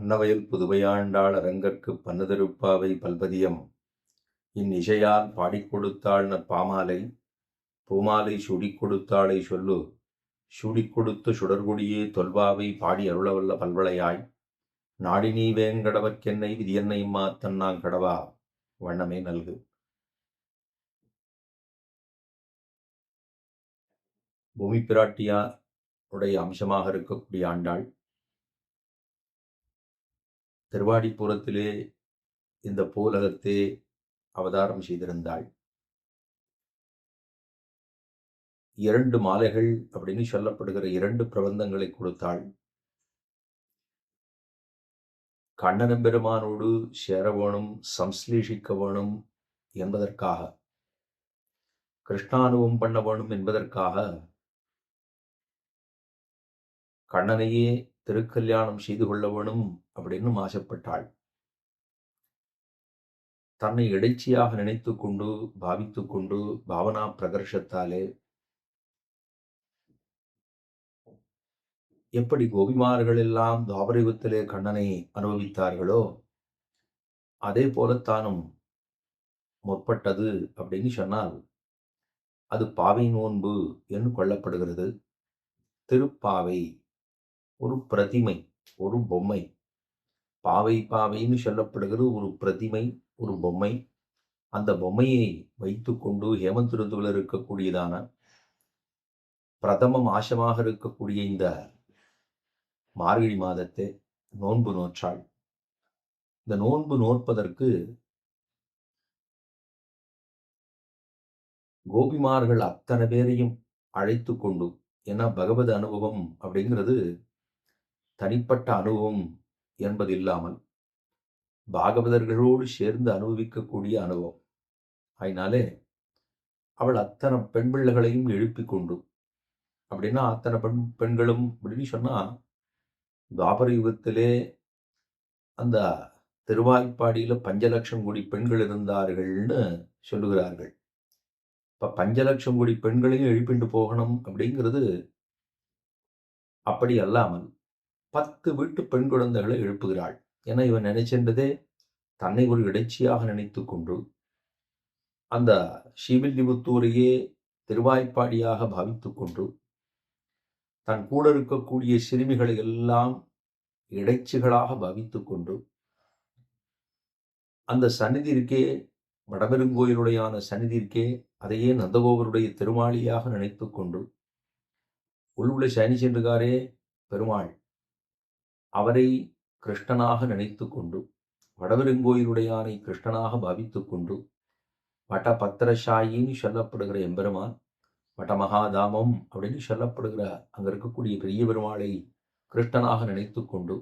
அன்னவயல் புதுவையாண்டாள் அரங்கற்கு பன்னதருப்பாவை பல்பதியம். இந்நிசையால் பாடிக் கொடுத்தாள் பாமாலை பூமாலை சுடிக்கொடுத்தாளை சொல்லு. சுடிக் கொடுத்து சுடர்கொடியே தொல்வாவை பாடி அருளவல்ல பல்வளையாய். நாடி நீ வேங்கடவர்க்கென்னை விதியன்னை மாத்தன்னாங் கடவா. வண்ணமே நல்கு. பூமி பிராட்டியாருடைய அம்சமாக இருக்கக்கூடிய ஆண்டாள் திருவாடிப்புறத்திலே இந்த பூலகத்தை அவதாரம் செய்திருந்தாள். இரண்டு மாலைகள் அப்படின்னு சொல்லப்படுகிற இரண்டு பிரபந்தங்களை கொடுத்தாள். கண்ணனம் பெருமானோடு சேர வேணும் சம்ஸ்லேஷிக்க வேணும் என்பதற்காக கிருஷ்ணானுபவம் பண்ண வேணும் என்பதற்காக கண்ணனையே திருக்கல்யாணம் செய்து கொள்ள வேணும் அப்படின்னு ஆசைப்பட்டாள். தன்னை இடைச்சியாக நினைத்து கொண்டு பாவித்து கொண்டு பாவனா பிரகர்ஷத்தாலே எப்படி கோபிமார்கள் எல்லாம் துவாபரயுகத்திலே கண்ணனை அனுபவித்தார்களோ அதே போலத்தானும் முற்பட்டது அப்படின்னு சொன்னால் அது பாவை நோன்பு என்று கொள்ளப்படுகிறது. திருப்பாவை ஒரு பிரதிமை ஒரு பொம்மை. பாவை பாவைன்னு சொல்லப்படுகிறது ஒரு பிரதிமை ஒரு பொம்மை. அந்த பொம்மையை வைத்துக்கொண்டு ஹேமந்த் ரிதுவில் இருக்கக்கூடியதான பிரதம மாசமாக இருக்கக்கூடிய இந்த மார்கழி மாதத்தை நோன்பு நோற்றாள். இந்த நோன்பு நோற்பதற்கு கோபிமார்கள் அத்தனை பேரையும் அழைத்து கொண்டு ஏன்னா பகவத் அனுபவம் அப்படிங்கிறது தனிப்பட்ட அனுபவம் என்பது இல்லாமல் பாகவதர்களோடு சேர்ந்து அனுபவிக்கக்கூடிய அனுபவம். அதனாலே அவள் அத்தனை பெண் பிள்ளைகளையும் எழுப்பி கொண்டு அப்படின்னா அத்தனை பெண் பெண்களும் அப்படின்னு சொன்னால் துவாபர யுகத்திலே அந்த திருவாய்ப்பாடியில் பஞ்சலட்சம் கோடி பெண்கள் இருந்தார்கள்னு சொல்லுகிறார்கள். இப்போ பஞ்சலட்சம் கோடி பெண்களையும் எழுப்பிட்டு போகணும் அப்படிங்கிறது அப்படி அல்லாமல் பத்து வீட்டு பெண் குழந்தைகளை எழுப்புகிறாள். என இவன் நினைச்சென்றதே தன்னை ஒரு இடைச்சியாக நினைத்து கொண்டு அந்த ஸ்ரீவில்லிபுத்தூரையே திருவாய்ப்பாடியாக பாவித்து கொண்டு தன் கூட இருக்கக்கூடிய சிறுமிகளை எல்லாம் இடைச்சிகளாக பாவித்து கொண்டு அந்த சந்நிதி இருக்கே வடபெருங்கோயிலுடையான சந்நிதி இருக்கே அதையே நந்தகோபருடைய திருமாளியாக நினைத்து கொண்டு உள்ளுள்ள சனி சென்றுகாரே பெருமாள். அவரை கிருஷ்ணனாக நினைத்து கொண்டு வடவெருங்கோயிலுடையானை கிருஷ்ணனாக பாவித்து கொண்டு வட பத்திரசாயின்னு சொல்லப்படுகிற எம்பெருமான் வடமகாதாமம் அப்படின்னு சொல்லப்படுகிற அங்க இருக்கக்கூடிய பெரிய பெருமாளை கிருஷ்ணனாக நினைத்து கொண்டு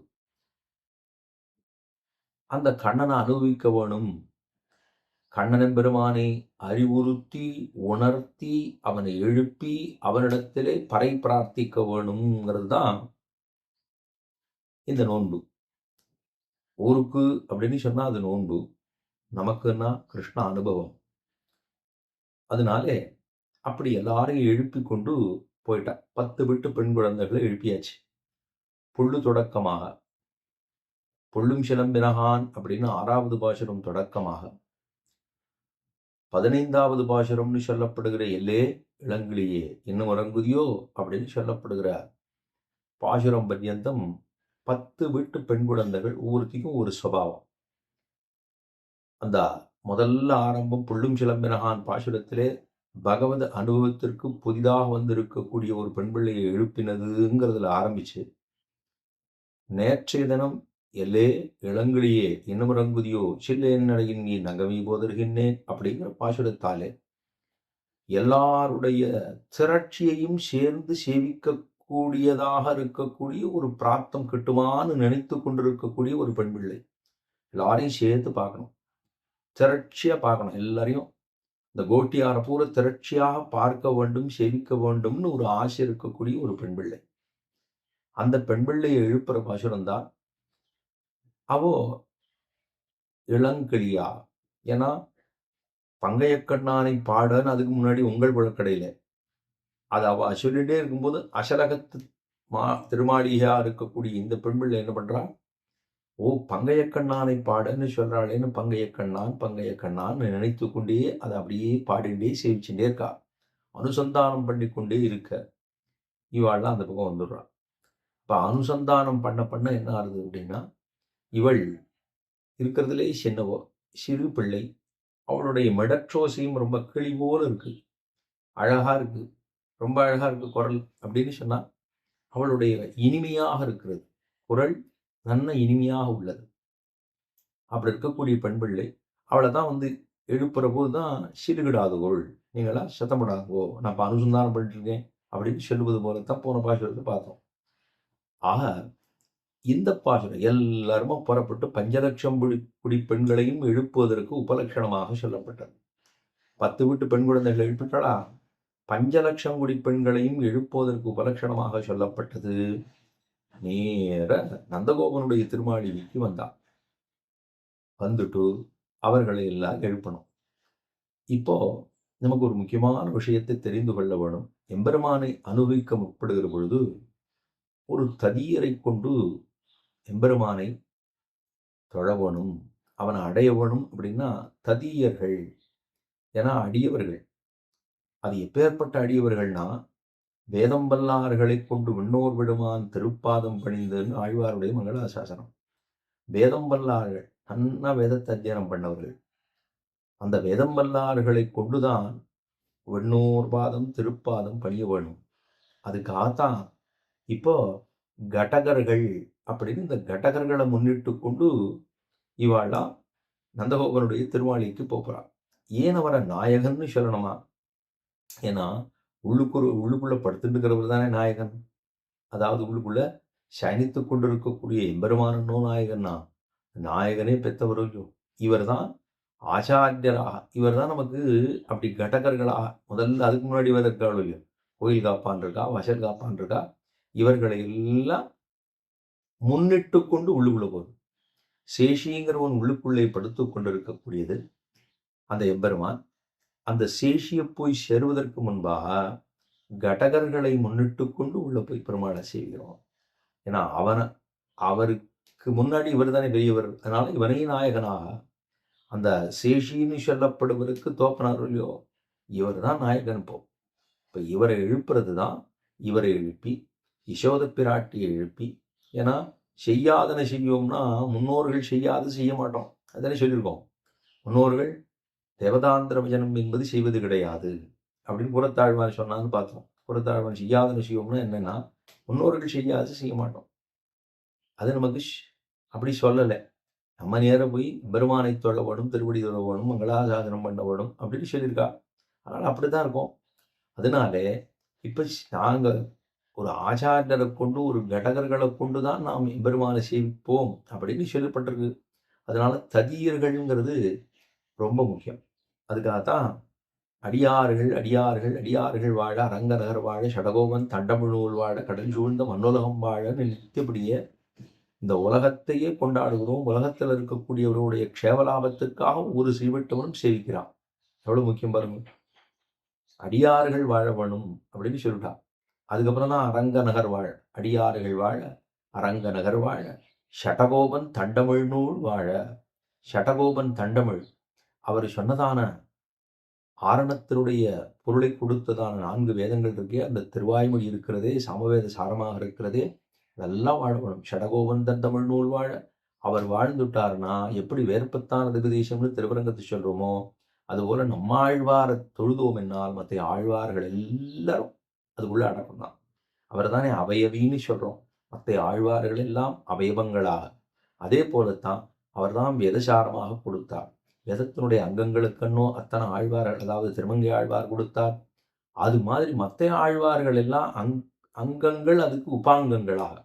அந்த கண்ணனை அனுபவிக்க வேணும். கண்ணன் பெருமானை அறிவுறுத்தி உணர்த்தி அவனை எழுப்பி அவனிடத்திலே பறை பிரார்த்திக்க வேணுங்கிறது தான் இந்த நோன்பு. ஊருக்கு அப்படின்னு சொன்னால் அது நோன்பு. நமக்குன்னா கிருஷ்ண அனுபவம். அதனாலே அப்படி எல்லாரையும் எழுப்பி கொண்டு போயிட்டா. பத்து விட்டு பெண் குழந்தைகளை எழுப்பியாச்சு. புல்லு தொடக்கமாக. புல்லும் சிலம்பினகான் அப்படின்னு ஆறாவது பாசுரம் தொடக்கமாக. பதினைந்தாவது பாசுரம்னு சொல்லப்படுகிற எல்லே இளங்கிலேயே இன்னும் உறங்குதியோ அப்படின்னு சொல்லப்படுகிற பாசுரம் பர்யந்தம் பத்து வீட்டு பெண் குழந்தைகள் ஒவ்வொருத்திக்கும் ஒரு சுபாவம். அந்த முதல்ல ஆரம்பம் புள்ளும் சிலம்பினகான் பாசுரத்திலே பகவத அனுபவத்திற்கு புதிதாக வந்திருக்கக்கூடிய ஒரு பெண் பிள்ளையை எழுப்பினதுங்கிறதுல ஆரம்பிச்சு நேற்றைய தினம் எல்லே இளங்கிளியே இன்னும் ரங்குதியோ சில்லேன் நடையின் நீ நகமி போதர்கின்றேன் அப்படிங்கிற பாசுரத்தாலே எல்லாருடைய திரட்சியையும் சேர்ந்து சேவிக்க கூடியதாக இருக்கக்கூடிய ஒரு பிராப்தம் கிட்டுமான்னு நினைத்து கொண்டிருக்கக்கூடிய ஒரு பெண் பிள்ளை. எல்லாரையும் சேர்த்து பார்க்கணும். திரட்சியாக பார்க்கணும். எல்லாரையும். இந்த கோட்டியாரை பூரா திரட்சியாக பார்க்க வேண்டும் சேவிக்க வேண்டும்னு ஒரு ஆசை இருக்கக்கூடிய ஒரு பெண் பிள்ளை. அந்த பெண் பிள்ளையை எழுப்புற பாசுரம் தான் அவோ இளங்கிளியா ஏன்னா பங்கையக்கண்ணானை பாடன்னு அதுக்கு முன்னாடி உங்கள் புழக்கடையில அது அவ சொல்லிகிட்டே இருக்கும்போது அசலகத்து மா திருமாளிகையாக இருக்கக்கூடிய இந்த பெண்பிள்ளை என்ன பண்ணுறா ஓ பங்கையக்கண்ணானை பாடன்னு சொல்கிறாளேன்னு பங்கையக்கண்ணான் பங்கையக்கண்ணான்னு நினைத்து கொண்டே அதை அப்படியே பாடிண்டே சேவிச்சுட்டே இருக்கா. அனுசந்தானம் பண்ணி கொண்டே இருக்க. இவாள்லாம் அந்த பக்கம் வந்துடுறாள் இப்போ அனுசந்தானம் பண்ண பண்ண என்ன ஆகுது அப்படின்னா இவள் இருக்கிறதுலே சின்னவோ சிறு பிள்ளை. அவளுடைய மெடற்றோசையும் ரொம்ப கிளி இருக்குது அழகாக இருக்குது ரொம்ப அழகாக இருக்குது குரல் அப்படின்னு சொன்னால் அவளுடைய இனிமையாக இருக்கிறது. குரல் நல்ல இனிமையாக உள்ளது. அப்படி இருக்கக்கூடிய பெண் பிள்ளை அவளை தான் வந்து எழுப்புற போது தான் சிறுகிடாதுகோள் நீங்களா சத்தப்படாதோ நான் இப்போ அனுசந்தானம் பண்ணிட்டு இருக்கேன் அப்படின்னு சொல்லுவது போல தான் போன பாசுரத்தை பார்த்தோம். ஆக இந்த பாசுரம் எல்லாருமே புறப்பட்டு பஞ்சலட்சம் குடி குடி பெண்களையும் எழுப்புவதற்கு உபலட்சணமாக சொல்லப்பட்டது. பத்து வீட்டு பெண் குழந்தைகளை எழுப்பிட்டாளா? பஞ்சலட்சம் குடி பெண்களையும் எழுப்புவதற்கு உபலட்சணமாக சொல்லப்பட்டது. நேர நந்தகோபனுடைய திருமாளிகைக்கு வந்தான். வந்துட்டு அவர்களை எல்லாம் எழுப்பணும். இப்போ நமக்கு ஒரு முக்கியமான விஷயத்தை தெரிந்து கொள்ள வேணும். எம்பெருமானை அனுபவிக்க முற்படுகிற பொழுது ஒரு ததியரை கொண்டு எம்பெருமானை தொழவனும் அவனை அடையவனும் அப்படின்னா ததியர்கள் ஏன்னா அடியவர்கள். அது எப்பேற்பட்ட அடியவர்கள்னா வேதம் வல்லார்களை கொண்டு விண்ணோர் விடுமான் திருப்பாதம் பணிந்துன்னு ஆழ்வாருடைய மங்களாசாசனம். வேதம் வல்லார்கள் நன்னா வேதத்தை அத்தியனம் பண்ணவர்கள். அந்த வேதம் வல்லார்களை கொண்டுதான் விண்ணோர் பாதம் திருப்பாதம் பணிய வேணும். அதுக்காகத்தான் இப்போ கடகர்கள் அப்படின்னு இந்த கடகர்களை முன்னிட்டு கொண்டு இவாள்லாம் நந்தகோபனுடைய திருமாளிக்கு போகிறான் ஏன் அவரை நாயகன்னு சொல்லணுமா? ஏன்னா உள்ளுக்குரு உள்ளுக்குள்ள படுத்துட்டு இருக்கிறவர் தானே நாயகன். அதாவது உள்ளுக்குள்ளே சயனித்து கொண்டிருக்கக்கூடிய எம்பெருமானோ நாயகன்னா நாயகனே பெற்றவரோ இவர் தான் ஆச்சாரியராக இவர் தான் நமக்கு அப்படி கடகர்களாக முதல்ல அதுக்கு முன்னாடி வர கோயில் காப்பான் இருக்கா வசல் காப்பான் இருக்கா இவர்களை எல்லாம் முன்னிட்டு கொண்டு உள்ளுக்குள்ள போகுது. சேஷிங்கிறவன் உள்ளுக்குள்ளே படுத்து கொண்டிருக்கக்கூடியது அந்த எம்பெருமான். அந்த சேஷியை போய் சேருவதற்கு முன்பாக கடகர்களை முன்னிட்டு கொண்டு உள்ள போய் பெருமாளை செய்கிறோம். ஏன்னா அவனை அவருக்கு முன்னாடி இவர் தானே பெரியவர். அதனால இவனே நாயகனாக அந்த சேஷின்னு சொல்லப்படுவருக்கு தோப்பனார் இல்லையோ இவர் தான் நாயகன் போ. இப்போ இவரை எழுப்புறது தான் இவரை எழுப்பி யசோத பிராட்டியை எழுப்பி ஏன்னா செய்யாதன செய்யோம்னா முன்னோர்கள் செய்யாது செய்ய மாட்டோம். அதனை சொல்லியிருக்கோம். முன்னோர்கள் தேவதாந்திர பஜனம் என்பது செய்வது கிடையாது. அப்படின்னு புறத்தாழ்வான் சொன்னான்னு பார்த்தோம். புறத்தாழ்வான் செய்யாத செய்யோம்னா என்னன்னா முன்னோர்கள் செய்யாது செய்ய மாட்டோம். அது நமக்கு அப்படி சொல்லலை. நம்ம நேரம் போய் பெருமானை தொழ திருவடி தொழ மங்களாசாதனம் மங்களாசாசனம் அப்படின்னு சொல்லியிருக்கா. அதனால் அப்படி தான் இருக்கும். அதனாலே இப்போ நாங்கள் ஒரு ஆச்சாரியரை கொண்டு ஒரு கடகர்களை கொண்டு தான் நாம் பெருமானை சேவிப்போம் அப்படின்னு சொல்லப்பட்டிருக்கு. அதனால ததியர்கள்ங்கிறது ரொம்ப முக்கியம். அதுக்காகத்தான் அடியார்கள் அடியார்கள் அடியார்கள் வாழ அரங்கநகர் வாழ சடகோபன் தண்டமிழூர் வாழ கடல் சூழ்ந்த மண்ணுலகம் வாழன்னு நித்தியப்படியே இந்த உலகத்தையே கொண்டாடுகிறோம். உலகத்தில் இருக்கக்கூடியவருடைய க்ஷேவலாபத்துக்காக ஒரு சீவட்டவனும் சேவிக்கிறான். எவ்வளோ முக்கியம் பாருங்க. அடியார்கள் வாழ வேணும் அப்படின்னு சொல்லிட்டான் அதுக்கப்புறம் தான் அரங்கநகர் வாழ அடியார்கள் வாழ அரங்கநகர் வாழ ஷடகோபன் தண்டமிழ்நூல் வாழ ஷடகோபன் தண்டமிழ் அவர் சொன்னதான ஆரணத்தினுடைய பொருளை கொடுத்ததான நான்கு வேதங்கள் இருக்கே அந்த திருவாய்மொழி இருக்கிறதே சமவேத சாரமாக இருக்கிறதே அதெல்லாம் வாழ ஷடகோபந்தன் தமிழ் நூல் வாழ அவர் வாழ்ந்துட்டார்னா எப்படி வேறுபத்தான திகுதேசம்னு திருவரங்கத்தை சொல்றோமோ அதுபோல நம்மாழ்வாரை தொழுதோம் என்னால் மற்ற ஆழ்வார்கள் எல்லாரும் அதுக்குள்ள அடக்கம் தான் அவர் தானே அவயவின்னு சொல்றோம். மற்ற ஆழ்வார்கள் எல்லாம் அவயவங்களாக. அதே போலத்தான் அவர் தான் வேதசாரமாக கொடுத்தார். வேதத்தினுடைய அங்கங்களுக்கன்னோ அத்தனை ஆழ்வார்கள் அதாவது திருமங்கை ஆழ்வார் கொடுத்தார். அது மாதிரி மற்ற ஆழ்வார்கள் எல்லாம் அங் அங்கங்கள் அதுக்கு உபாங்கங்களாக.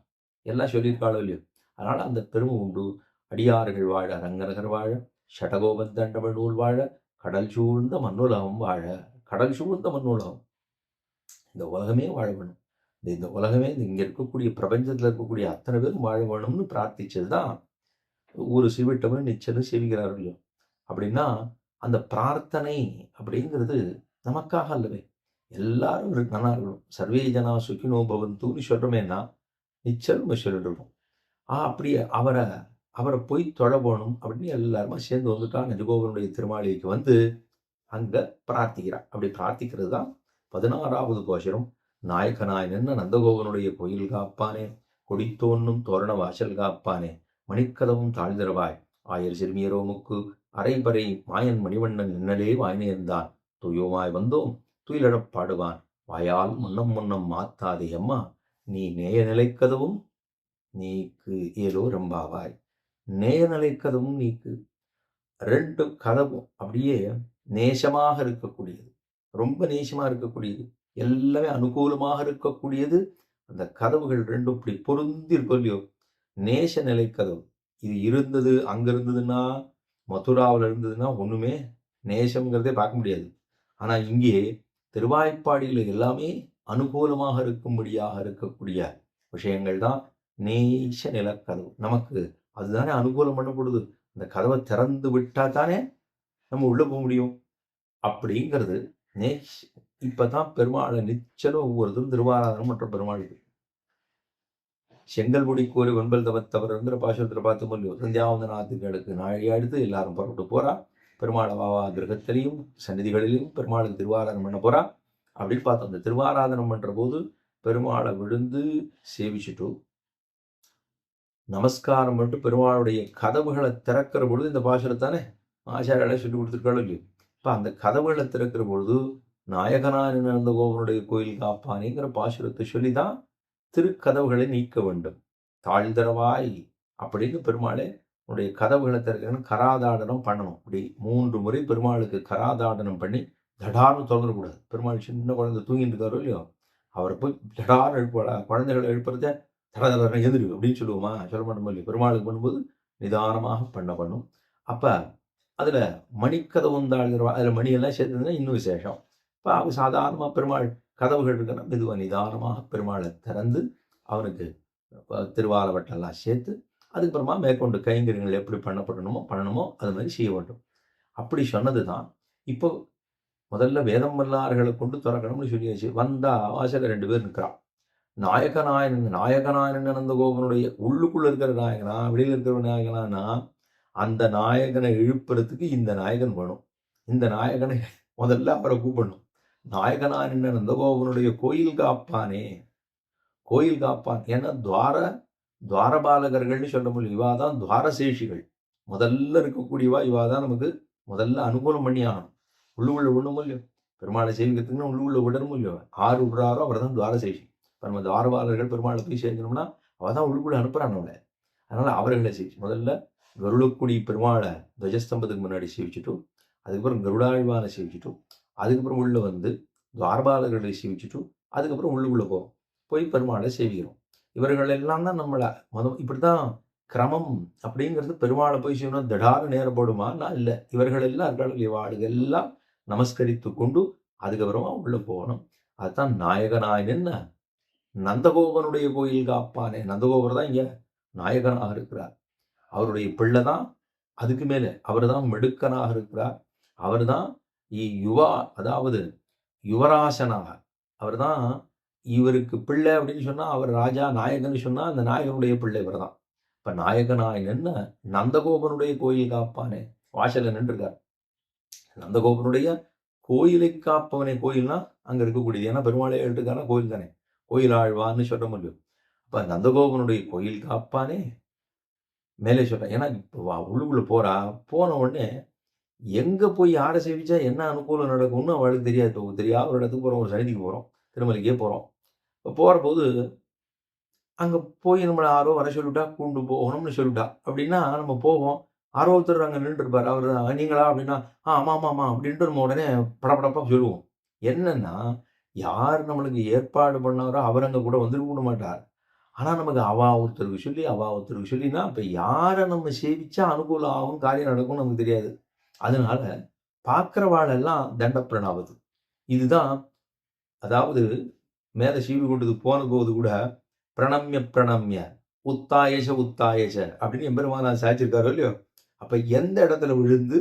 எல்லாம் சொல்லியிருக்காளோ இல்லையோ? அதனால் அந்த பெருமை உண்டு. அடியார்கள் வாழ ரங்கநகர் வாழ ஷடகோபன் தண்டவள் நூல் வாழ கடல் சூழ்ந்த மண்ணுலகம் வாழ கடல் சூழ்ந்த மண்ணுலகம். இந்த உலகமே வாழ வேணும். இந்த இந்த உலகமே இங்கே இருக்கக்கூடிய பிரபஞ்சத்தில் இருக்கக்கூடிய அத்தனை பேரும் வாழ வேணும்னு பிரார்த்திச்சது தான் ஒரு சிவிட்டவன் நிச்சயம் செவிக்கிறார் இல்லையோ? அப்படின்னா அந்த பிரார்த்தனை அப்படிங்கிறது நமக்காக அல்லவே. எல்லாரும் நல்லா இருக்கணும். சர்வே ஜனா சுக்கினோ பவந்தூன்னு சொல்கிறோமேன்னா நிச்சயம் நம்ம சொல்லிட்டு ஆ அப்படி அவரை அவரை போய் தொழ போகணும் அப்படின்னு எல்லாருமா சேர்ந்து வந்துட்டா நஜகோபனுடைய திருமாளிகைக்கு வந்து அங்கே பிரார்த்திக்கிறார் அப்படி பிரார்த்திக்கிறது தான் பதினாறாவது கோஷரம். நாயக்கனாய் நின்ன நந்தகோபனுடைய கோயில் காப்பானே. கொடித்தோன்னும் தோரண வாசல் காப்பானே. மணிக்கதவும் தாழ்ந்திரவாய். ஆயர் சிறுமியரோமுக்கு அரைபறை மாயன் மணிவண்ணன் நின்னலே வாய்நேர்ந்தான் துயோமாய் வந்தோம் துயிலழப் பாடுவான் வாயால் முன்னம் முன்னம் மாத்தாதே அம்மா நீ நேய நிலைக்கதவும் நீக்கு ஏதோ ரம்பாவாய். நேய நிலைக்கதவும் நீக்கு. ரெண்டு கதவும் அப்படியே நேசமாக இருக்கக்கூடியது. ரொம்ப நேசமாக இருக்கக்கூடியது. எல்லாமே அனுகூலமாக இருக்கக்கூடியது. அந்த கதவுகள் ரெண்டும் இப்படி பொருந்தி இருக்கும் இல்லையோ? நேச நிலை கதவு. இது இருந்தது அங்கே இருந்ததுன்னா மதுராவில் இருந்ததுன்னா ஒன்றுமே நேசம்ங்கிறதே பார்க்க முடியாது. ஆனால் இங்கே திருவாய்ப்பாடியில் எல்லாமே அனுகூலமாக இருக்கும்படியாக இருக்கக்கூடிய விஷயங்கள் தான் நேச நிலக்கதவு. நமக்கு அதுதானே அனுகூலம் பண்ணப்படுது அந்த கதவை திறந்து விட்டால் தானே நம்ம உள்ளே போக முடியும். அப்படிங்கிறது நேஷ் இப்போ தான் பெருமாளை நிச்சலம் ஒவ்வொருத்தரும் திருவாராதனம் மற்ற பெருமாளுக்கு செங்கல்முடி கோரி வெண்பல் தவத்தவர்ங்கிற பாசுரத்தில் பார்த்து முடியும் சந்தியாவந்தநாத்துகளுக்கு நாழி அடுத்து எல்லாரும் புறப்பட்டு போறா. பெருமாள் வாவா கிரகத்திலையும் சன்னிதிகளிலும் பெருமாளுக்கு திருவாராதனம் பண்ண போறா. அப்படின்னு பார்த்தோம். அந்த திருவாராதனம் பண்ற போது பெருமாளை விழுந்து சேவிச்சுட்டு நமஸ்காரம் பண்ணிட்டு பெருமாளுடைய கதவுகளை திறக்கிற பொழுது இந்த பாசுரத்தானே ஆச்சாரியாலே சொல்லி கொடுத்துருக்காளோ இல்லையோ? இப்போ அந்த கதவுகளை திறக்கிற பொழுது நாயகனான நடந்த கோவனுடைய கோயில் காப்பானேங்கிற பாசுரத்தை சொல்லி தான் திருக்கதவுகளை நீக்க வேண்டும். தாழ்தரவாய் அப்படின்னு பெருமாளே உன்னுடைய கதவுகளை திறக்கணும் கராதாடனம் பண்ணணும். இப்படி மூன்று முறை பெருமாளுக்கு கராதாடனம் பண்ணி தடார்னு தொடரக்கூடாது பெருமாள் சின்ன குழந்தை தூங்கிட்டு இருக்காரோ இல்லையோ அவரை போய் தடார்னு எழுப்பாடா குழந்தைகளை எழுப்புறத தட தட எதிரு அப்படின்னு சொல்லுவோமா? சொல்ல மாட்டோம் இல்லையா? பெருமாளுக்கு பண்ணும்போது நிதானமாக பண்ண பண்ணும். அப்போ அதில் மணிக்கதவும் தாழ்ந்தரவா அதில் மணியெல்லாம் சேர்த்ததுன்னா இன்னும் விசேஷம். இப்போ அவங்க சாதாரணமாக பெருமாள் கதவுகள் இருக்கிற மெதுவாக நிதானமாக பெருமாளை திறந்து அவனுக்கு அஹ், திருவாலவட்டெல்லாம் சேர்த்து அதுக்கப்புறமா மேற்கொண்டு கைங்கரியங்கள் எப்படி பண்ணப்படணுமோ பண்ணணுமோ அது மாதிரி செய்ய வேண்டும். அப்படி சொன்னது தான் இப்போ முதல்ல வேதம் வல்லார்களை கொண்டு திறக்கணும்னு சொல்லியாச்சு. வந்தா வாசகர் ரெண்டு பேர் நிற்கிறான் நாயகனாயன் நாயகனாயன் அனந்த கோபனுடைய உள்ளுக்குள்ளே இருக்கிற நாயகனா வெளியில் இருக்கிற நாயகனானா அந்த நாயகனை இழுப்புறதுக்கு இந்த நாயகன் வேணும். இந்த நாயகனை முதல்ல அவரை கூப்பிடணும். நாயகனான் என்ன நந்தகோபனுடைய கோயில் காப்பானே. கோயில் காப்பான். ஏன்னா துவார துவாரபாலகர்கள்னு சொல்ல முடியும் இவா தான் துவாரசேஷிகள். முதல்ல இருக்கக்கூடியவா இவா தான் நமக்கு முதல்ல அனுகூலம் பண்ணி ஆகணும். உள்ளுக்குள்ள விடணும் இல்லையோ பெருமாளை சேவிக்கிறதுக்குன்னு உள்ளுக்குள்ள விடணும் இல்லையோ ஆறு விடுறாரோ அவர் தான் துவாரசேஷி. இப்போ நம்ம துவாரபாலர்கள் பெருமாளை போய் சேர்க்கணும்னா அவள் தான் உள்ளுக்குள்ள அனுப்புறான் அவளை அதனால அவர்களை சேவிச்சு முதல்ல கருடக்குடி பெருமாளை துவஜஸ்தம்பத்துக்கு முன்னாடி சேவிச்சுட்டும் அதுக்கப்புறம் கருடாழ்வானை சேவிச்சுட்டும் அதுக்கப்புறம் உள்ளே வந்து துவாரபாலர்களை சேவிச்சுட்டும் அதுக்கப்புறம் உள்ளுக்குள்ள போவோம். போய் பெருமாளை சேவிக்கிறோம். இவர்கள் எல்லாம் தான் நம்மளை மதம் இப்படி தான் கிரமம் அப்படிங்கிறது பெருமாளை போய் செய்யணும் திடார நேரப்படுமான்னா இல்லை. இவர்கள் எல்லாம் இருக்கார்கள் வாடுகள் எல்லாம் நமஸ்கரித்து கொண்டு அதுக்கப்புறமா உள்ளே போகணும். அதுதான் நாயகனாய் என்ன? நந்தகோபனுடைய கோயில் காப்பானே. நந்தகோபர் தான் இங்கே நாயகனாக இருக்கிறார். அவருடைய பிள்ளை தான் அதுக்கு மேலே. அவர் தான் மெடுக்கனாக இருக்கிறார். அவர் தான் யுவா அதாவது யுவராசனாக. அவர் தான் இவருக்கு பிள்ளை அப்படின்னு சொன்னால் அவர் ராஜா நாயகன் சொன்னால் அந்த நாயகனுடைய பிள்ளை இவர் தான் இப்போ நாயகனாய் நந்தகோபனுடைய கோயில் காப்பானே. வாசலில் நின்றுருக்கார். நந்தகோபனுடைய கோயிலை காப்பவனே. கோயில்னா அங்கே இருக்கக்கூடியது. ஏன்னா பெருமாளே எழுத்துக்கான கோயில் தானே. கோயில் ஆழ்வான்னு சொல்ல முடியும் அப்ப நந்தகோபனுடைய கோயில் காப்பானே. மேலே சொல்கிறேன் ஏன்னா இப்போ வா போகிறா போன உடனே எங்கே போய் யாரை சேவிச்சா என்ன அனுகூலம் நடக்கும்னு அவளுக்கு தெரியாது. இப்போ தெரியாது ஒரு இடத்துக்கு போகிறோம் ஒரு சன்னிதிக்கு போகிறோம் திருமலைக்கே போகிறோம் இப்போ போகிற போது அங்கே போய் நம்மளை யாரோ வர சொல்லிட்டா கூண்டு போகணும்னு சொல்லிட்டா. அப்படின்னா நம்ம போவோம். ஆரோ ஒருத்தர் அங்கே நின்று இருப்பாரு அவர் நீங்களா? அப்படின்னா ஆ ஆமாம் ஆமாம் அப்படின்ட்டு நம்ம உடனே படப்படப்பாக சொல்லுவோம். என்னென்னா யார் நம்மளுக்கு ஏற்பாடு பண்ணாரோ அவர் அங்கே கூட வந்துருக்க மாட்டார். ஆனால் நமக்கு அவா ஒருத்தருக்கு சொல்லி அவா ஒருத்தருக்கு சொல்லினா இப்போ யாரை நம்ம சேவிச்சா அனுகூலம் ஆகும் காரியம் நடக்கும்னு நமக்கு தெரியாது. அதனால பார்க்கிறவாளெல்லாம் தண்ட பிரணாவது இதுதான் அதாவது மேல சீவி கொண்டது போன போது கூட பிரணம்ய பிரணம்ய உத்தாயச உத்தாயச அப்படின்னு எம்பெருமானா சாச்சிருக்காரோ இல்லையோ அப்ப எந்த இடத்துல விழுந்து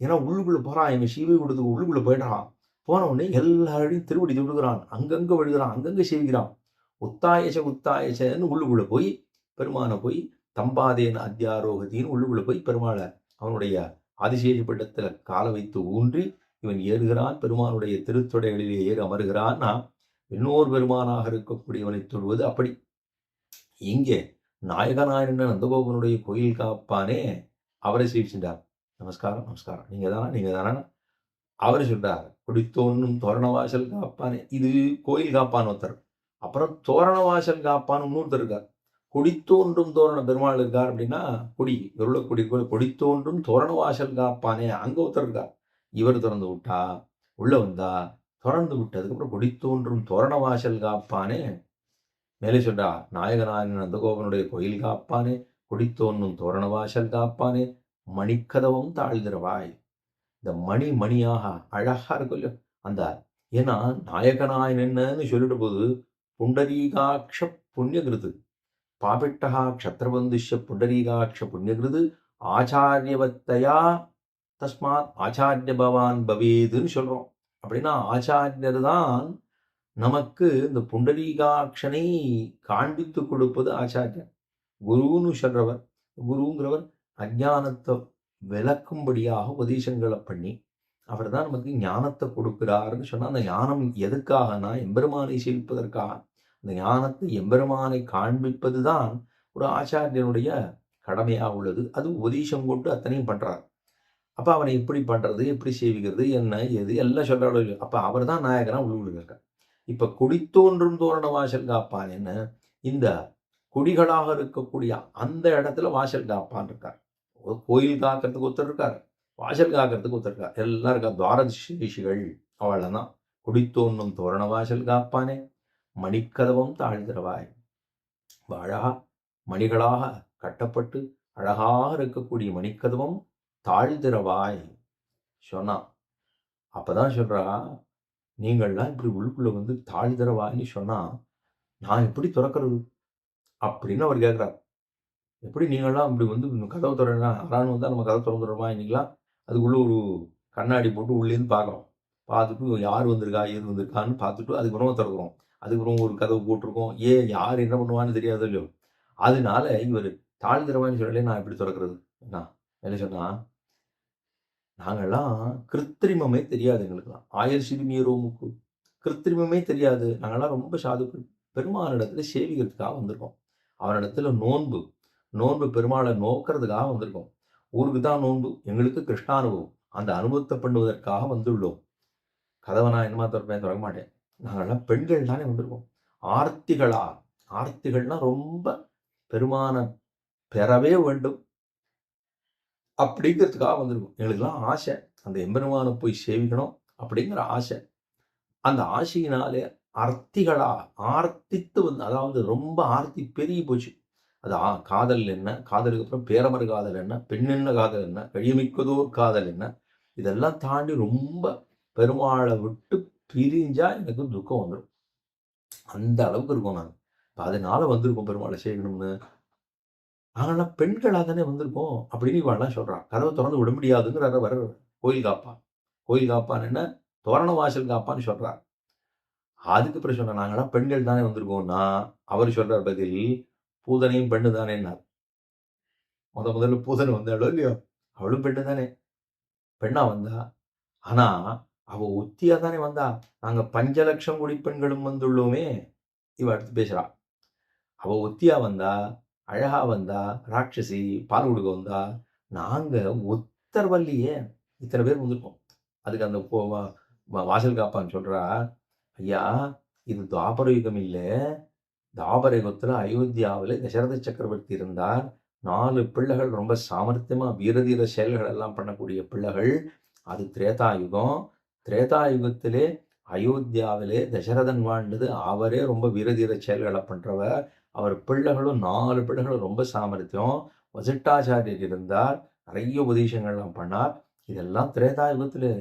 ஏன்னா உள்ளுக்குள்ள போறான் இவன் சீவி கொடுத்துக்கு உள்ளுக்குள்ள போயிடுறான். போன உடனே எல்லாரையும் திருவடி தொடுகிறான். அங்கங்க விழுகிறான் அங்கங்க சேவிக்கிறான். உத்தாயச உத்தாயசன்னு உள்ளுக்குள்ள போய் பெருமானை போய் தம்பாதேன அத்தியாரோகத்தின்னு உள்ளுக்குள்ள போய் பெருமாளை அவனுடைய ஆதிசேஷ பீடத்தில் காலை வைத்து ஊன்றி இவன் ஏறுகிறான். பெருமானுடைய திருத்தொடைகளிலே ஏறி அமர்கிறான்னா இன்னொரு பெருமானாக இருக்கக்கூடியவனை தொழுவது அப்படி. இங்கே நாயகனாயன நந்தகோபனுடைய கோயில் காப்பானே அவரை சேவிச்சின்றார் நமஸ்காரம் நமஸ்காரம். நீங்கள் தானா? நீங்கள் தானா? அவர் சொல்கிறார் குடித்தோன்னும் தோரணவாசல் காப்பானே. இது கோயில் காப்பான் ஒருத்தர். அப்புறம் தோரணவாசல் காப்பான் இன்னொருத்தர் இருக்கார். கொடித்தோன்றும் தோரண பெருமாள் இருக்கார் அப்படின்னா கொடி குடி கொடி தோரண வாசல் காப்பானே அங்க ஒருத்தர் இருக்கார். இவர் திறந்து விட்டா உள்ள வந்தா திறந்து விட்டதுக்கப்புறம் கொடித்தோன்றும் தோரணவாசல் காப்பானே. மேலே சொல்றா நாயகநாயகன் நந்தகோபனுடைய கோயில் காப்பானே குடித்தோன்னும் தோரண வாசல் காப்பானே மணிக்கதவம் தாழ்திரவாய் இந்த மணி மணியாக அழகா இருக்கும் இல்லையோ அந்த ஏன்னா நாயகனாயன் என்னன்னு சொல்லிட்டு போது புண்டரீகாட்ச புண்ணியகிருது பாபிட்டகா க்ஷத்ரபந்துஷ்ய புண்டரீகாட்ச புண்ணியகிருது ஆச்சாரியவத்தையா? தஸ்மாத் ஆச்சாரிய பவான் பவேதுன்னு சொல்கிறோம் அப்படின்னா ஆச்சாரியர் தான் நமக்கு இந்த புண்டரீகாட்சனை காண்பித்து கொடுப்பது ஆச்சாரியர். குருன்னு சொல்கிறவர் குருங்கிறவர் அஜானத்தை விளக்கும்படியாக உபதேசங்களை பண்ணி அவர் தான் நமக்கு ஞானத்தை கொடுக்கிறாருன்னு சொன்னால் அந்த ஞானம் எதுக்காகனா எம்பெருமானை சேவிப்பதற்காக அந்த ஞானத்தை எம்பெருமானை காண்பிப்பது தான் ஒரு ஆச்சாரியனுடைய கடமையாக உள்ளது. அது உபதேசம் கொண்டு அத்தனையும் பண்ணுறார் அப்போ அவனை எப்படி பண்றது எப்படி சேவிக்கிறது என்ன எது எல்லாம் சொல்றாளோ அப்போ அவர் தான் நாயகனா உள்ளுக்குள்ள இருக்கார். இப்போ குடித்தோன்றும் தோரண வாசல் காப்பான் என்ன? இந்த குடிகளாக இருக்கக்கூடிய அந்த இடத்துல வாசல் காப்பான் இருக்கார். கோயில் காக்கிறதுக்கு ஒருத்தர் இருக்கார் வாசல் காக்கிறதுக்கு ஒருத்தர் இருக்கார். எல்லாம் இருக்கா துவாரதிஷிகள் அவளை தான் குடித்தோன்னும் தோரண வாசல் காப்பானே. மணிக்கதவம் தாழ்ந்திரவாய். அழகா மணிகளாக கட்டப்பட்டு அழகாக இருக்கக்கூடிய மணிக்கதவம் தாழ்ந்திரவாய் சொன்னான் அப்பதான் சொல்றா நீங்கள்லாம் இப்படி உள்ளுக்குள்ள வந்து தாழ்ந்திரவாய்ன்னு சொன்னா நான் எப்படி திறக்கிறது? அப்படின்னு அவர் கேட்குறார் எப்படி நீங்கள்லாம் இப்படி வந்து கதவு திறனா யாரானு வந்தால் நம்ம கதவு திறந்துடுறோமா இன்னைக்கெல்லாம்? அதுக்குள்ளே ஒரு கண்ணாடி போட்டு உள்ளேருந்து பார்க்குறோம். பார்த்துட்டு யார் வந்திருக்கா ஏது வந்திருக்கான்னு பார்த்துட்டு அதுக்கு உணவு திறக்கிறோம். அதுக்கப்புறம் ஒரு கதவு போட்டிருக்கோம். ஏன் யார் என்ன பண்ணுவான்னு தெரியாது இல்லையோ அதனால இவர் தாழ்ந்திரவான்னு சொல்லலே நான் எப்படி திறக்கிறது? என்ன என்ன சொன்னா நாங்கள்லாம் கிருத்திரிமமே தெரியாது எங்களுக்குலாம் ஆயர் சிறுமியரோ முக்கு கிருத்திரிமமே தெரியாது. நாங்கள்லாம் ரொம்ப சாதுக்கள். பெருமானிடத்துல சேவிக்கிறதுக்காக வந்திருக்கோம். அவனிடத்துல நோன்பு. நோன்பு பெருமாளை நோக்கிறதுக்காக வந்திருக்கோம். ஊருக்கு தான் நோன்பு. எங்களுக்கு கிருஷ்ணானுபவம். அந்த அனுபவத்தை பண்ணுவதற்காக வந்துள்ளோம். கதவை நான் என்னமா திறப்பேன்? திறக்க மாட்டேன் நாங்கள்லாம் பெண்கள் தானே வந்திருக்கோம். ஆர்த்திகளா ஆர்த்திகள்னா ரொம்ப பெருமான பெறவே வேண்டும் அப்படிங்கிறதுக்காக வந்திருக்கும். எங்களுக்கெல்லாம் ஆசை. அந்த எம்பெருமானை போய் சேவிக்கணும் அப்படிங்கிற ஆசை. அந்த ஆசையினாலே அர்த்திகளா ஆர்த்தித்து வந்து அதாவது ரொம்ப ஆர்த்தி பெருகி போச்சு. அது ஆ காதல் என்ன? காதலுக்கு அப்புறம் பேரமர் காதல் என்ன? பெண்ணென்ன காதல் என்ன? கழியமிக்கதோர் காதல் என்ன? இதெல்லாம் தாண்டி ரொம்ப பெருமாளை விட்டு பிரிஞ்சால் எனக்கு துக்கம் வந்துடும் அந்த அளவுக்கு இருக்கும் நாங்கள் இப்போ அதனால வந்திருக்கோம் பெருமாளை செய்யணும்னு நாங்கள்லாம் பெண்களாக தானே வந்திருக்கோம் அப்படின்னு இவெல்லாம் சொல்கிறான் கதவை திறந்து விட முடியாதுங்கிற வர கோயில் காப்பான் கோயில் காப்பான் என்ன? தோரண வாசல் காப்பான்னு சொல்கிறார் அதுக்கு பிறகு சொன்ன நாங்களாம் பெண்கள் தானே வந்திருக்கோம்னா அவர் சொல்கிறார் பதில் பூதனையும் பெண்ணு தானேன்னார் முத முதல்ல பூதனை வந்தாளோ இல்லையோ? அவளும் பெண்ணு தானே. பெண்ணா வந்தா. ஆனால் அவ ஒத்தியா தானே வந்தா. நாங்க பஞ்ச லட்சம் கோடி பெண்களும் வந்துள்ளோமே. இவ அடுத்து பேசுறா. அவ ஒத்தியா வந்தா அழகா வந்தா ராட்சசி பால் கொடுக்க வந்தா நாங்க ஒத்தர் வல்லியே இத்தனை பேர் வந்திருக்கோம். அதுக்கு அந்த போ- வாசல் காப்பான்னு சொல்றா. ஐயா இது துவாபர யுகம் இல்லை. தாபர யுகத்தில் அயோத்தியாவில் தசரத சக்கரவர்த்தி இருந்தார். நாலு பிள்ளைகள் ரொம்ப சாமர்த்தியமா வீரதீர செயல்கள் எல்லாம் பண்ணக்கூடிய பிள்ளைகள். அது திரேதா யுகம். திரேதாயுகத்திலே அயோத்தியாவிலே தசரதன் வாழ்ந்தது. அவரே ரொம்ப வீரதீர செயல்களை பண்ணுறவர் அவர் பிள்ளைகளும் நாலு பிள்ளைகளும் ரொம்ப சாமர்த்தியம். வசிட்டாச்சாரியர் இருந்தார். நிறைய உபதேசங்கள்லாம் பண்ணார். இதெல்லாம் திரேதா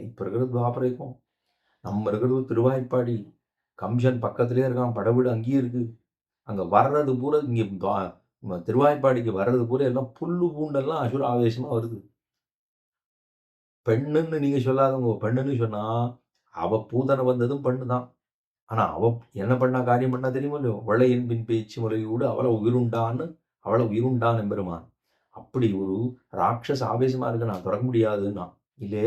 இப்போ இருக்கிறது துவாபர நம்ம இருக்கிறது திருவாய்ப்பாடி. கம்ஷன் பக்கத்துலேயே இருக்கான். படவீடு அங்கேயே இருக்குது அங்கே வர்றது பூரா இங்கே திருவாய்ப்பாடிக்கு வர்றது பூரா எல்லாம் புல்லு பூண்டெல்லாம் அசுர ஆவேசமாக வருது. பெண்ணுன்னு நீங்கள் சொல்லாதவங்க பெண்ணுன்னு சொன்னால் அவ பூதனை வந்ததும் பெண்ணு தான் ஆனால் அவ என்ன பண்ணா காரியம் பண்ணா தெரியுமா இல்லையோ? வளையின் பின் பேச்சு முறையோடு அவளை உயிருண்டான்னு அவளை உயிருண்டான் எம்பெருமான். அப்படி ஒரு ராட்சச ஆவேசமாக இருக்கு நான் தொடங்க முடியாதுன்னா இல்லே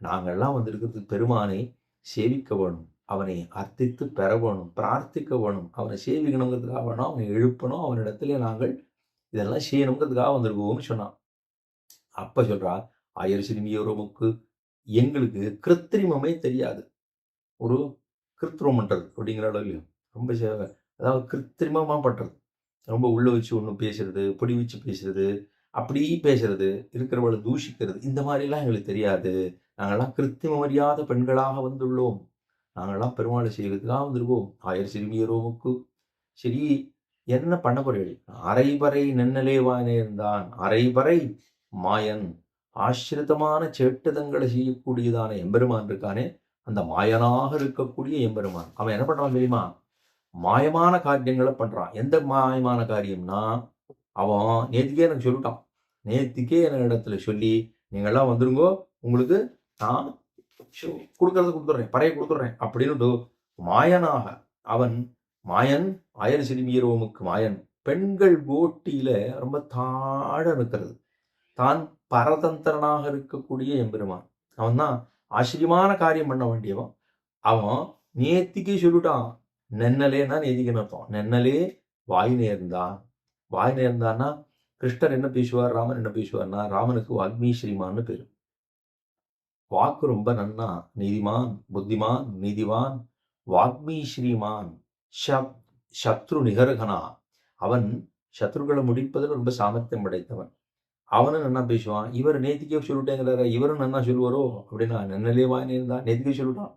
நாங்கள்லாம் வந்திருக்கிறது பெருமானை சேவிக்க வேணும் அவனை அர்த்தித்து பெற வேணும் பிரார்த்திக்க வேணும் அவனை சேவிக்கணுங்கிறதுக்காக வேணும் அவனை எழுப்பணும் அவனிடத்துல நாங்கள் இதெல்லாம் செய்யணுங்கிறதுக்காக வந்திருக்கோம்னு சொன்னான். அப்போ சொல்கிறா ஆயர் சிறுமியோரமுக்கு எங்களுக்கு கிருத்திரிமமே தெரியாது. ஒரு கிருத்திரம் பண்ணுறது அப்படிங்கிற அளவுலையும் ரொம்ப சேவை அதாவது கிருத்திரிமமாக பண்றது. ரொம்ப உள்ளே வச்சு ஒன்று பேசுறது பொடி வச்சு பேசுறது அப்படி பேசுறது இருக்கிறவளை தூஷிக்கிறது இந்த மாதிரிலாம் எங்களுக்கு தெரியாது. நாங்கள்லாம் கிருத்திமம் அறியாத பெண்களாக வந்துள்ளோம். நாங்கள்லாம் பெருமாளை செய்வதற்காக வந்துருவோம் ஆயர் சிறுமியரோமுக்கு சரி என்ன பண்ண போறீர்கள் அரைபறை நென்னலே இருந்தான் அரைபறை மாயன் ஆசிரிதமான சேட்டுதங்களை செய்யக்கூடியதான எம்பெருமான் இருக்கானே அந்த மாயனாக இருக்கக்கூடிய எம்பெருமான். அவன் என்ன பண்ணுறான் தெரியுமா? மாயமான காரியங்களை பண்ணுறான் எந்த மாயமான காரியம்னா அவன் நேற்றுக்கே எனக்கு சொல்லிட்டான். நேத்திக்கே எனக்கு இடத்துல சொல்லி நீங்கள்லாம் வந்துருங்கோ உங்களுக்கு நான் சு- கொடுக்கறத கொடுத்துட்றேன் பறையை கொடுத்துட்றேன் அப்படின்னு மாயனாக அவன் மாயன் ஆயர் சிறுமியரோமுக்கு மாயன். பெண்கள் போட்டியில ரொம்ப தாழ நிற்கிறது. தான் பரதந்திரனாக இருக்கக்கூடிய எம்பெருமான். அவன் தான் ஆச்சரியமான காரியம் பண்ண வேண்டியவன். அவன் நேத்திக்கே சொல்லிட்டான் நென்னலேன்னா நேதிக்குன்னு அர்த்தம். நென்னலே வாய் நேர்ந்தான் வாய் நேர்ந்தான்னா கிருஷ்ணர் என்ன பேசுவார் ராமன் என்ன பேசுவார்னா ராமனுக்கு வாக்மீ ஸ்ரீமான்னு பேரு. வாக்கு ரொம்ப நன்னா நீதிமான் புத்திமான் நீதிவான் வாக்மீ ஸ்ரீமான் சத் சத்ரு நிகரகனா. அவன் சத்ருக்களை முடிப்பதில் ரொம்ப சாமர்த்தியம் படைத்தவன். அவனும் நன்னா பேசுவான். இவர் நேத்திக்கே சொல்லிட்டேங்கிறார இவரும் நன்னா சொல்லுவாரோ? அப்படின்னா நன்னலே வாய் நேர்ந்தான் நேத்திக்கே சொல்லிட்டான்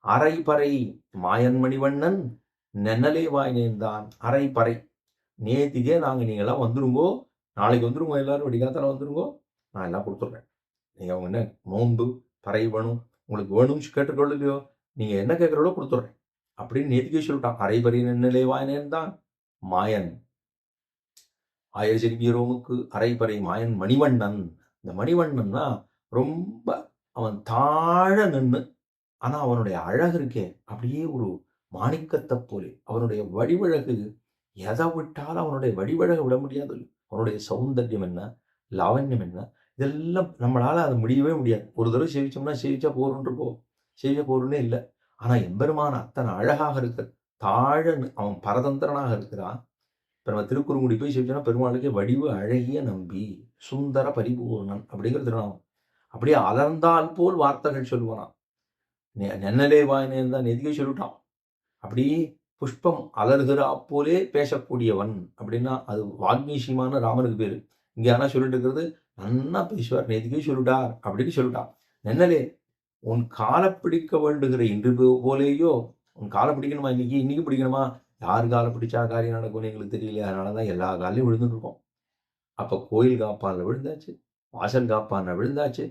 அரை பறை மாயன் மணிவண்ணன் நென்னலே வாய் நேர்ந்தான். அரை பறை நேத்திக்கே நாங்கள் நீங்களாம் வந்துருங்கோ. நாளைக்கு வந்துருங்க எல்லாரும் வெடிக்காத்தால வந்துருங்கோ. நான் எல்லாம் கொடுத்துட்றேன். நீங்கள் அவங்க என்ன நோன்பு பறை வேணும்? உங்களுக்கு வேணும்னு கேட்டுக்கொள்ளலையோ? நீங்கள் என்ன கேட்குறதோ கொடுத்துட்றேன். அப்படின்னு நேத்திக்கே சொல்லிட்டான். அரை பறை நென்னலே வாய் நேர்ந்தான். மாயன். ஆயிரசிறுமியரோமுக்கு அரைபறை மாயன் மணிவண்ணன். இந்த மணிவண்ணன்னா ரொம்ப அவன் தாழ நின்று ஆனால் அவனுடைய அழகு இருக்கே அப்படியே ஒரு மாணிக்கத்தை போலே. அவனுடைய வடிவழகு எதை விட்டாலும் அவனுடைய வடிவழக விட முடியாது. அவனுடைய சௌந்தர்யம் என்ன லாவண்யம் என்ன இதெல்லாம் நம்மளால் அது முடியவே முடியாது. ஒரு தடவை சேவிச்சோம்னா சேவிச்சா போறோம் இருக்கோ சேவிச்சா போறோன்னே இல்லை. ஆனால் எம்பெருமான அத்தனை அழகாக இருக்கிற தாழ அவன் பரதந்திரனாக இருக்கிறான். இப்போ நம்ம திருக்குறுங்குடி போய் சேவிச்சோம்னா பெருமாளுக்கு வடிவு அழகிய நம்பி சுந்தர பரிபூர்ணன் அப்படிங்கிற திருநாமம் அப்படியே அலர்ந்தால் போல் வார்த்தைகள் சொல்லுவானாம். நெ- நென்னலே வாயினேன் தான் நெதிகை சொல்லிட்டான். அப்படி புஷ்பம் அலர்கிறா போலே பேசக்கூடியவன் அப்படின்னா அது வால்மீசியமான ராமனுக்கு பேர். இங்கே ஆனால் சொல்லிட்டு இருக்கிறது நன்னா பேசுவார் நேதிகை சொல்லிட்டார் அப்படின்னு சொல்லிட்டான். நென்னலே உன் காலை பிடிக்க வேண்டுகிற இன்று போலேயோ உன் காலை பிடிக்கணுமா இன்னைக்கு? இன்னைக்கு பிடிக்கணுமா? யார் காலை பிடிச்சா காரியம் நடக்கும்னு எங்களுக்கு தெரியல அதனால தான் எல்லா காலையும் விழுந்துட்டு இருக்கோம் அப்போ கோயில் காப்பானில் விழுந்தாச்சு வாசல் காப்பானில் விழுந்தாச்சு.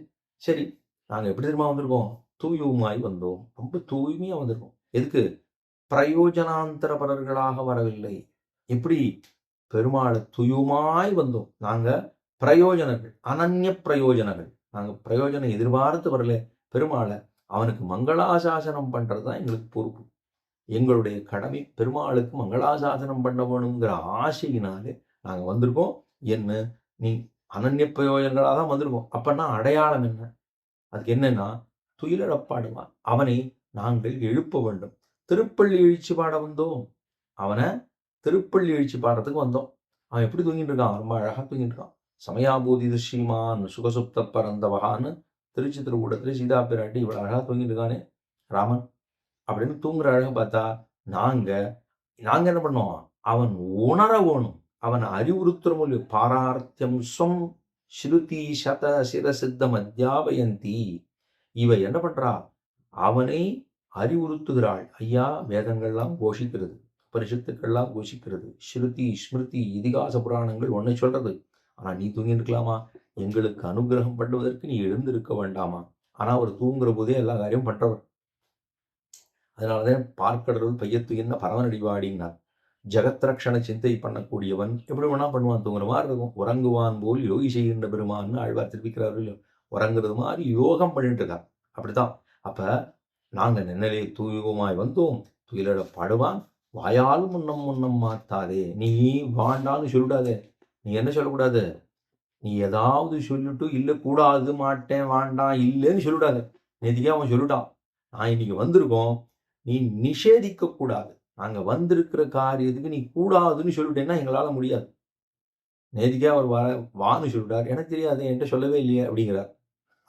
சரி நாங்கள் எப்படி தெரியுமா வந்திருக்கோம்? தூயுமாய் வந்தோம். ரொம்ப தூய்மையாக வந்திருக்கோம். எதுக்கு? பிரயோஜனாந்தரபரர்களாக வரவில்லை. எப்படி? பெருமாளை துயுமாய் வந்தோம். நாங்க பிரயோஜனர்கள் அனன்ய பிரயோஜனர்கள். நாங்க பிரயோஜனம் எதிர்பார்த்து வரல. பெருமாளை அவனுக்கு மங்களாசாசனம் பண்றது தான் எங்களுக்கு பொறுப்பு. எங்களுடைய கடமை பெருமாளுக்கு மங்களாசாசனம் பண்ண வேணுங்கிற ஆசையினாலே நாங்க வந்திருக்கோம். என்ன? நீ அனநிய பிரயோஜனங்களாக தான் வந்திருக்கோம். அப்பன்னா அடையாளம் என்ன? அதுக்கு என்னன்னா துயிலடப்பாடுவான் அவனை நாங்கள் எழுப்ப வேண்டும். திருப்பள்ளி எழுச்சி பாட வந்தோம். அவனை திருப்பள்ளி எழுச்சி பாடுறதுக்கு வந்தோம். அவன் எப்படி தூங்கிட்டு இருக்கான்? ரொம்ப அழகா தூங்கிட்டு இருக்கான். சமயாபூதி ஸ்ரீமான் சுகசுப்த பரந்தவகான்னு திருச்சி திருக்கூடத்தில் சீதா பிராட்டி இவ்வளவு அழகா தூங்கிட்டு இருக்கானே. ராமன் அப்படின்னு தூங்குற அழகை பார்த்தா நாங்க நாங்க என்ன பண்ணுவோம்? அவன் உணர வேணும். அவன் அறிவுறுத்துற மொழி பாரார்த்தியம் ஸ்வம் ஸ்ருதி சத சிரசித்த மத்தியாபயந்தி இவ என்ன பண்ணுறா அவனை அறிவுறுத்துகிறாள். ஐயா வேதங்கள்லாம் கோஷிக்கிறது பரிசுத்துக்கள்லாம் கோஷிக்கிறது ஸ்ருதி ஸ்மிருதி இதிகாச புராணங்கள் ஒன்னை சொல்றது. ஆனா நீ தூங்கிட்டு இருக்கலாமா எங்களுக்கு அனுகிரகம் பண்ணுவதற்கு நீ எழுந்திருக்க வேண்டாமா? ஆனால் அவர் தூங்குற போதே எல்லா காரியம் பண்றவர் அதனாலதான் பார்க்கடலுள் பையத்து என்ன பரவனடிவாடினார் ஜெகத்ரக்ஷண சிந்தை பண்ணக்கூடியவன் எப்படி வேணா பண்ணுவான் தூங்குற மாதிரி இருக்கும். உறங்குவான் போல் யோகி செய்கின்ற பெருமான்னு ஆழ்வார் திருப்பிக்கிறார் இல்லையோ? உறங்குறது மாதிரி யோகம் பண்ணிட்டு இருக்கார். அப்படித்தான். அப்ப நாங்க நின்னலே தூயமாய் வந்தோம். துயிலட பாடுவான் வாயால் முன்னம் முன்னம் மாத்தாதே. நீ வாண்டான்னு சொல்லிடாதே நீ என்ன சொல்லக்கூடாது? நீ ஏதாவது சொல்லிட்டு இல்லை கூடாது மாட்டேன் வாண்டாம் இல்லைன்னு சொல்லிவிடாது. நேற்றுக்கே அவன் சொல்லிட்டான். நான் இன்னைக்கு வந்திருக்கோம். நீ நிஷேதிக்க கூடாது. நாங்கள் வந்திருக்கிற காரியத்துக்கு நீ கூடாதுன்னு சொல்லிட்டேன்னா எங்களால முடியாது. நேதிக்கே அவர் வர வான்னு சொல்லிட்டார். எனக்கு தெரியாது என்கிட்ட சொல்லவே இல்லையே அப்படிங்கிறார்.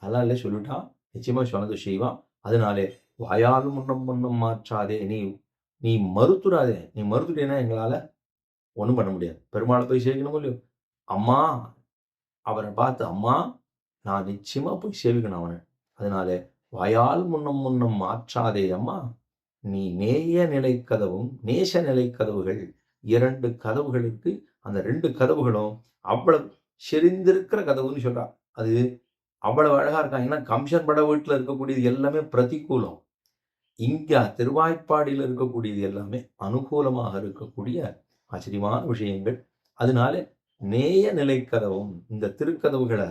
அதெல்லாம் இல்லை சொல்லிட்டான் நிச்சயமா சொன்னது செய்வான். அதனாலே வாயால் முன்னம் முன்னம் மாற்றாதே. நீ நீ மறுத்துறாதே. நீ மறுத்துட்டேன்னா எங்களால ஒன்றும் பண்ண முடியாது. பெருமாளை போய் சேவிக்கணும் இல்லையோ? அம்மா அவரை பார்த்து அம்மா நான் நிச்சயமா போய் சேவிக்கணும் அவனை. அதனால வாயால் முன்னம் முன்னம் மாற்றாதே அம்மா. நீ நேய நிலை கதவும் நேச நிலை கதவுகள் இரண்டு கதவுகளுக்கு அந்த ரெண்டு கதவுகளும் அவ்வளவு செறிந்திருக்கிற கதவுன்னு சொல்றா. அது அவ்வளவு அழகா இருக்காங்க ஏன்னா கம்சன் பட வீட்டில் இருக்கக்கூடியது எல்லாமே பிரதிகூலம். இங்க திருவாய்ப்பாடியில் இருக்கக்கூடியது எல்லாமே அனுகூலமாக இருக்கக்கூடிய ஆச்சரியமான விஷயங்கள். அதனால நேய நிலை கதவும் இந்த திருக்கதவுகளை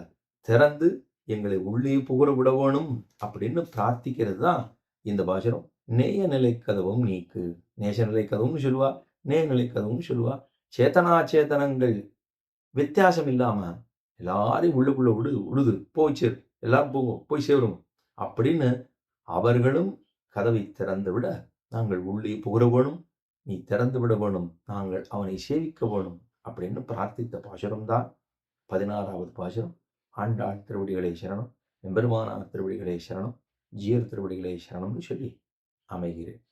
திறந்து எங்களை உள்ளே புகழ விட வேணும் அப்படின்னு பிரார்த்திக்கிறது தான் இந்த பாசனம் நேய நிலை கதவும் நீக்கு. நேச நிலை கதவும்னு சொல்லுவா நேய நிலை கதவும்னு சொல்லுவா. சேத்தனாச்சேதனங்கள் வித்தியாசம் இல்லாமல் எல்லாரையும் உள்ளுக்குள்ளே விடு விடுது போய் சேரு எல்லாரும் போவோம் போய் சேரும் அப்படின்னு அவர்களும் கதவை திறந்து விட நாங்கள் உள்ளே புகழ வேணும். நீ திறந்து விட வேணும் நாங்கள் அவனை சேவிக்க வேணும் அப்படின்னு பிரார்த்தித்த பாசுரம் தான். பதினாறாவது பாசுரம். ஆண்டாள் திருவடிகளே சரணம். எம்பெருமானார் திருவடிகளே சரணம். ஜீயர் திருவடிகளே சரணம்னு சொல்லி அமைகிறேன்